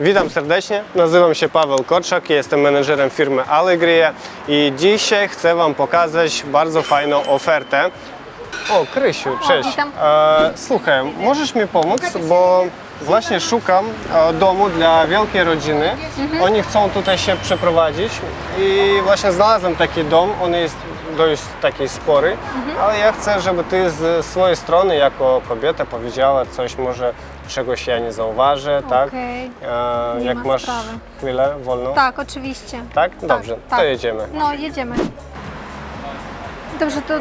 Witam serdecznie, nazywam się Paweł Korczak, jestem menedżerem firmy Allegria i dzisiaj chcę Wam pokazać bardzo fajną ofertę. O, Krysiu, cześć. witam. E, słuchaj, możesz mi pomóc, bo właśnie szukam e, domu dla wielkiej rodziny. Mhm. Oni chcą tutaj się przeprowadzić i właśnie znalazłem taki dom, on jest dość taki spory, Mhm. ale ja chcę, żeby Ty z swojej strony jako kobieta powiedziała coś może, czegoś ja nie zauważę, tak? Okej. E, Nie jak ma masz sprawy. chwilę wolną? Tak, oczywiście. Tak? Dobrze, tak. to jedziemy. No, jedziemy. Dobrze, to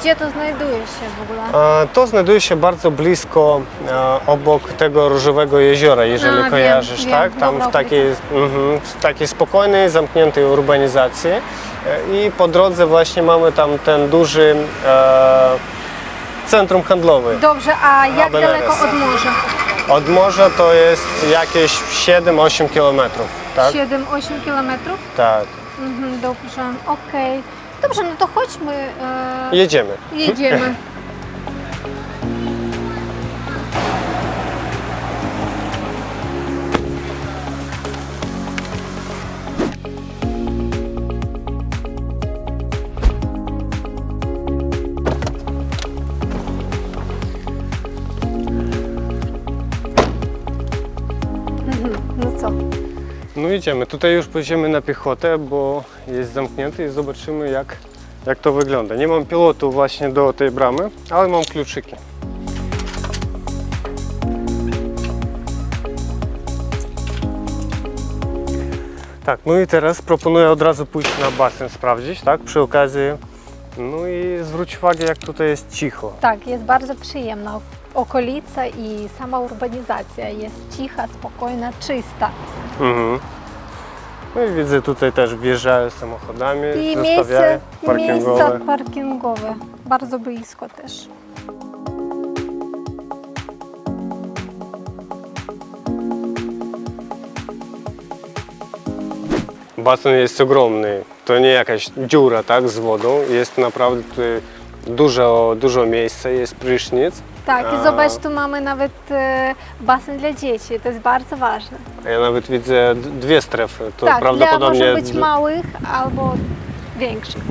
gdzie to znajduje się w ogóle? E, To znajduje się bardzo blisko e, obok tego różowego jeziora, jeżeli A, wiem, kojarzysz, wiem. tak? Tam Dobra w takiej, mhm, w takiej spokojnej, zamkniętej urbanizacji E, i po drodze właśnie mamy tam ten duży e, centrum handlowe. Dobrze, a jak Benares. daleko od morza? Od morza to jest jakieś 7-8 kilometrów, tak? 7-8 kilometrów? Tak. Mhm, dobrze, okej. Dobrze, no to chodźmy. E, Jedziemy. jedziemy. Idziemy. Tutaj już pójdziemy na piechotę, bo jest zamknięty i zobaczymy jak, jak to wygląda. Nie mam pilotu właśnie do tej bramy, ale mam kluczyki. Tak, no i teraz proponuję od razu pójść na basen sprawdzić, tak, przy okazji. No i zwróć uwagę jak tutaj jest cicho. Tak, jest bardzo przyjemna okolica i sama urbanizacja jest cicha, spokojna, czysta. Mhm. No i widzę tutaj też wjeżdżają samochodami, I zostawiają miejsce, miejsca parkingowe. parkingowe, bardzo blisko też. Basen jest ogromny. To nie jakaś dziura tak, z wodą. Jest naprawdę tutaj dużo, dużo miejsca, jest prysznic. Tak, i zobacz, tu mamy nawet e, basen dla dzieci, to jest bardzo ważne. Ja nawet widzę d- dwie strefy. To tak, dla prawdopodobnie może być d- małych albo większych.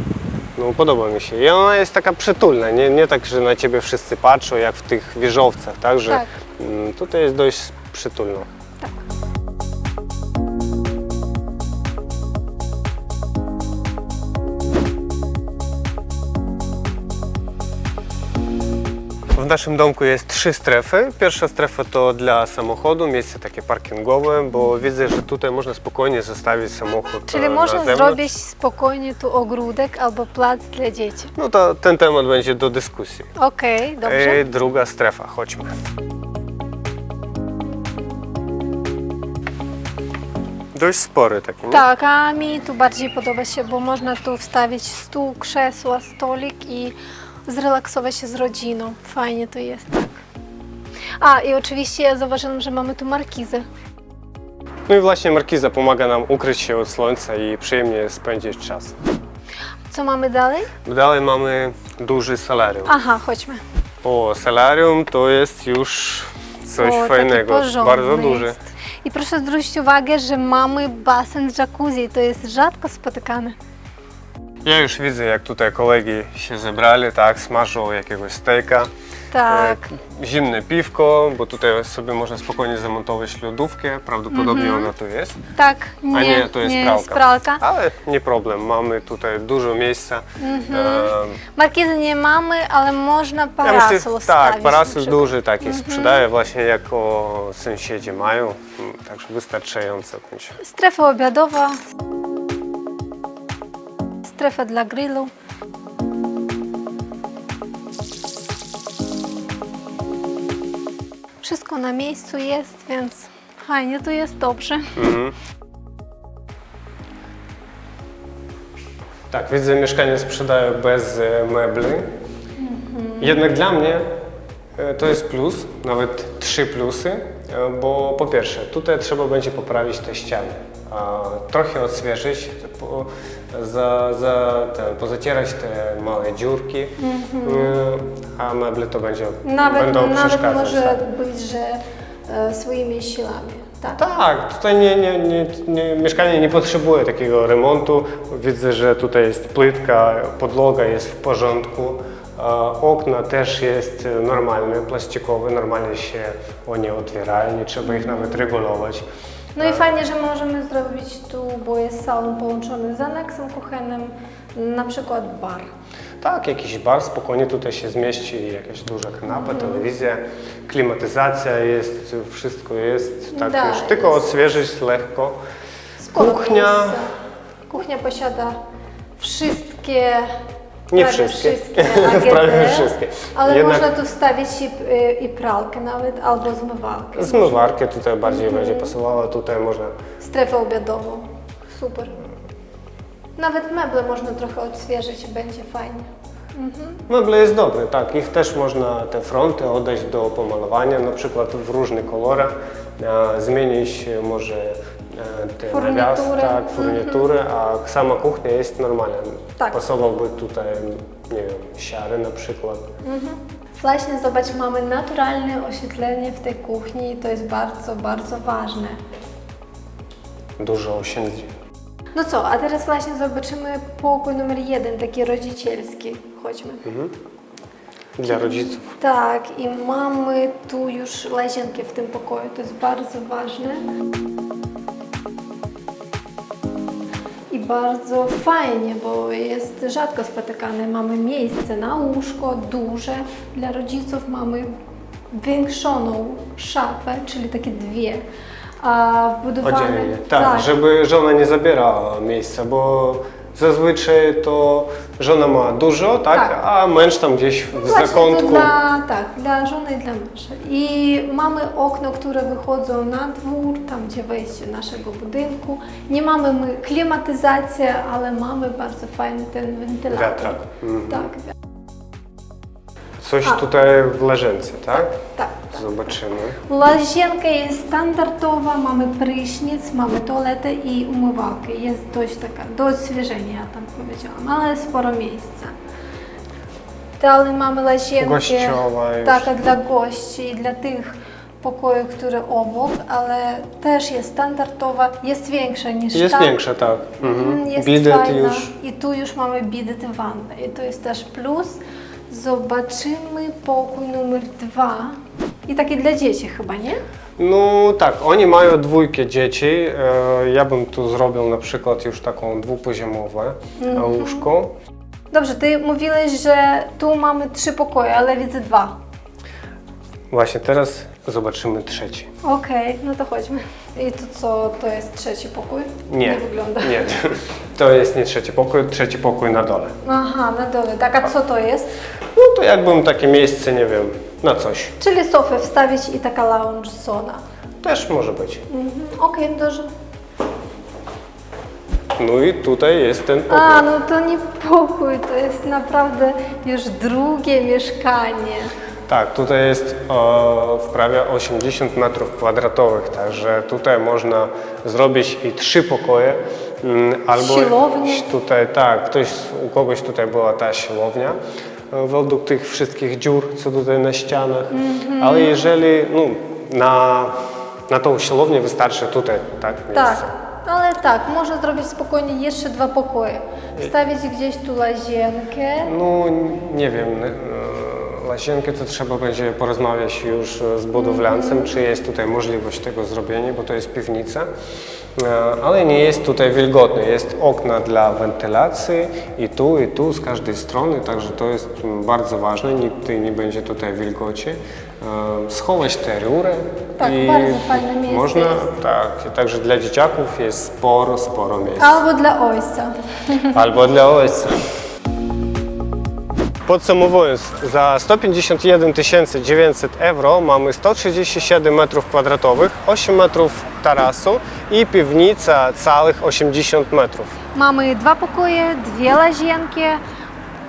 no, podoba mi się. I ona jest taka przytulna, nie, nie tak, że na ciebie wszyscy patrzą jak w tych wieżowcach, tak? Że Tak. mm, tutaj jest dość przytulno. W naszym domku jest trzy strefy. Pierwsza strefa to dla samochodu, miejsce takie parkingowe, bo widzę, że tutaj można spokojnie zostawić samochód Czyli e, na można zewnątrz. zrobić spokojnie tu ogródek albo plac dla dzieci. No to ten temat będzie do dyskusji. Okej, dobrze. I druga strefa, chodźmy. Dość spory taki, nie? Tak, a mi tu bardziej podoba się, bo można tu wstawić stół, krzesła, stolik i zrelaksować się z rodziną. Fajnie to jest, tak. A, i oczywiście ja zauważyłam, że mamy tu markizę. No i właśnie markiza pomaga nam ukryć się od słońca i przyjemnie spędzić czas. Co mamy dalej? Dalej mamy duży solarium. Aha, chodźmy. O, solarium to jest już coś o, fajnego, bardzo duży. Jest. I proszę zwrócić uwagę, że mamy basen z jacuzzi. To jest rzadko spotykane. Ja już widzę, jak tutaj kolegi się zebrali, tak, smażą jakiegoś stejka. Tak. E, Zimne piwko, bo tutaj sobie można spokojnie zamontować lodówkę, prawdopodobnie Mhm. ona tu jest. Tak, nie, A nie, to jest nie pralka. Ale nie problem, mamy tutaj dużo miejsca. Mhm. E, Markizy nie mamy, ale można parasol myślę, stawić. tak, parasol duży taki Mhm. sprzedaję właśnie jako sąsiedzi mają, mm, także wystarczająco będzie. Strefa obiadowa. Strefa dla grillu. Wszystko na miejscu jest, więc fajnie tu jest dobrze. Mhm. Tak, widzę, mieszkanie sprzedają bez e, mebli. Jednak dla mnie e, to jest plus, nawet trzy plusy, e, bo po pierwsze, tutaj trzeba będzie poprawić te ściany. a, trochę odświeżyć, za, za ten, pozacierać te małe dziurki, y, a meble to będzie, Nawet, będą nawet przeszkadzać. może tak. być, że e, swoimi siłami. Tak? Tak, tutaj nie, nie, nie, nie, mieszkanie nie potrzebuje takiego remontu. Widzę, że tutaj jest płytka, podłoga jest w porządku. e, Okna też jest normalne, plastikowe, normalnie się one otwierają, nie trzeba ich nawet regulować. No i fajnie, że możemy zrobić tu, bo jest salon połączony z aneksem kuchennym, na przykład bar. Tak, jakiś bar, spokojnie tutaj się zmieści jakaś duża kanapa, telewizja, klimatyzacja jest, wszystko jest, tak Da, już tylko jest. odświeżyć lekko. Sporo Kuchnia. miejsca. Kuchnia posiada wszystkie. Nie prawie wszystkie. wszystkie Prawie AGD, wszystkie. Ale Jednak- można tu wstawić i, i pralkę nawet, albo zmywalkę. Zmywarkę tutaj bardziej Mhm. będzie pasowała, tutaj można Strefę obiadową. Super. Nawet meble można trochę odświeżyć i będzie fajnie. Meble jest dobre, tak. Ich też można te fronty oddać do pomalowania, na przykład w różnych kolorach. Zmienić może te Furniturę. nawias, tak, furniturę, a sama kuchnia jest normalna. Tak. Pasowałby tutaj, nie wiem, siary na przykład. Właśnie zobacz, mamy naturalne oświetlenie w tej kuchni i to jest bardzo, bardzo ważne. Dużo oszczędzi. No co, a teraz właśnie zobaczymy pokój numer jeden, taki rodzicielski. Chodźmy. Dla rodziców. Tak, i mamy tu już łazienkę w tym pokoju, to jest bardzo ważne. Bardzo fajnie, bo jest rzadko spotykane. Mamy miejsce na łóżko duże. Dla rodziców mamy większoną szafę, czyli takie dwie. A wbudowane. Oddzielnie. Tak, żeby żona nie zabierała miejsca, bo zazwyczaj to żona ma dużo, tak, Tak. a męż tam gdzieś w Właśnie zakątku. To dla, tak, dla żony i dla męża. I mamy okno, które wychodzą na dwór, tam gdzie wejście naszego budynku. Nie mamy my klimatyzację, ale mamy bardzo fajny ten wentylator. Wiatrak. Mhm. Tak. Coś A. tutaj w leżence, tak? tak. Zobaczymy. Łazienka jest standardowa, mamy prysznic, mamy toaletę i umywalkę. Jest dość taka, do odświeżenia, ja tam powiedziałam, ale sporo miejsca. Dalej mamy łazienkę. Gościowa już. Tak, jak dla gości i dla tych pokojów, które obok, ale też jest standardowa, jest większa niż Jest ta. większa, tak. Mhm, Mhm. Jest Bidet fajna. już. I tu już mamy bidet wannę. I to jest też plus. Zobaczymy pokój numer dwa. I taki dla dzieci chyba, nie? No tak, oni mają dwójkę dzieci. E, Ja bym tu zrobił na przykład już taką dwupoziomowe Mhm. łóżko. Dobrze, ty mówiłeś, że tu mamy trzy pokoje, ale widzę dwa. Właśnie teraz zobaczymy trzeci. Okej, no to chodźmy. I to co, to jest trzeci pokój? Nie, Nie wygląda. nie, to jest nie trzeci pokój, trzeci pokój na dole. Aha, na dole. Tak, a co to jest? No to jakbym takie miejsce, nie wiem, na coś. Czyli sofę wstawić i taka lounge zona. Też może być. Mhm. Okej, dobrze. No i tutaj jest ten pokój. A, no to nie pokój, to jest naprawdę już drugie mieszkanie. Tak, tutaj jest e, w prawie 80 metrów kwadratowych, także tutaj można zrobić i trzy pokoje. mm, Albo Siłownię. tutaj, tak, ktoś, u kogoś tutaj była ta siłownia według tych wszystkich dziur, co tutaj na ścianach. Mhm. Ale jeżeli no, na, na tą siłownię wystarczy tutaj, tak? Miejsce. Tak, ale tak, można zrobić spokojnie jeszcze dwa pokoje. Wstawić gdzieś tu łazienkę. No nie wiem, e, łazienkę to trzeba będzie porozmawiać już z budowlancem, czy jest tutaj możliwość tego zrobienia, bo to jest piwnica. E, Ale nie jest tutaj wilgotne, jest okna dla wentylacji i tu, i tu, z każdej strony, także to jest bardzo ważne, nigdy nie będzie tutaj wilgoci. E, Schować tę rurę Tak, i bardzo fajne miejsce można, jest. tak, i także dla dzieciaków jest sporo, sporo miejsca. Albo dla ojca. Albo dla ojca. Podsumowując, za 151 900 euro mamy 137 metrów kwadratowych, 8 metrów tarasu i piwnica całych 80 metrów. Mamy dwa pokoje, dwie łazienki,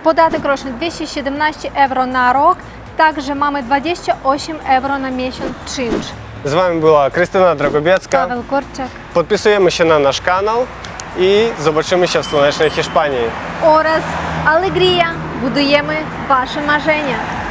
podatek roczny 217 euro na rok, także mamy 28 euro na miesiąc czynsz. Z Wami była Krystyna Dragobiecka. Paweł Korczak Podpisujemy się na nasz kanał i zobaczymy się w słonecznej Hiszpanii. oraz Allegria. Будуємо ваше маження.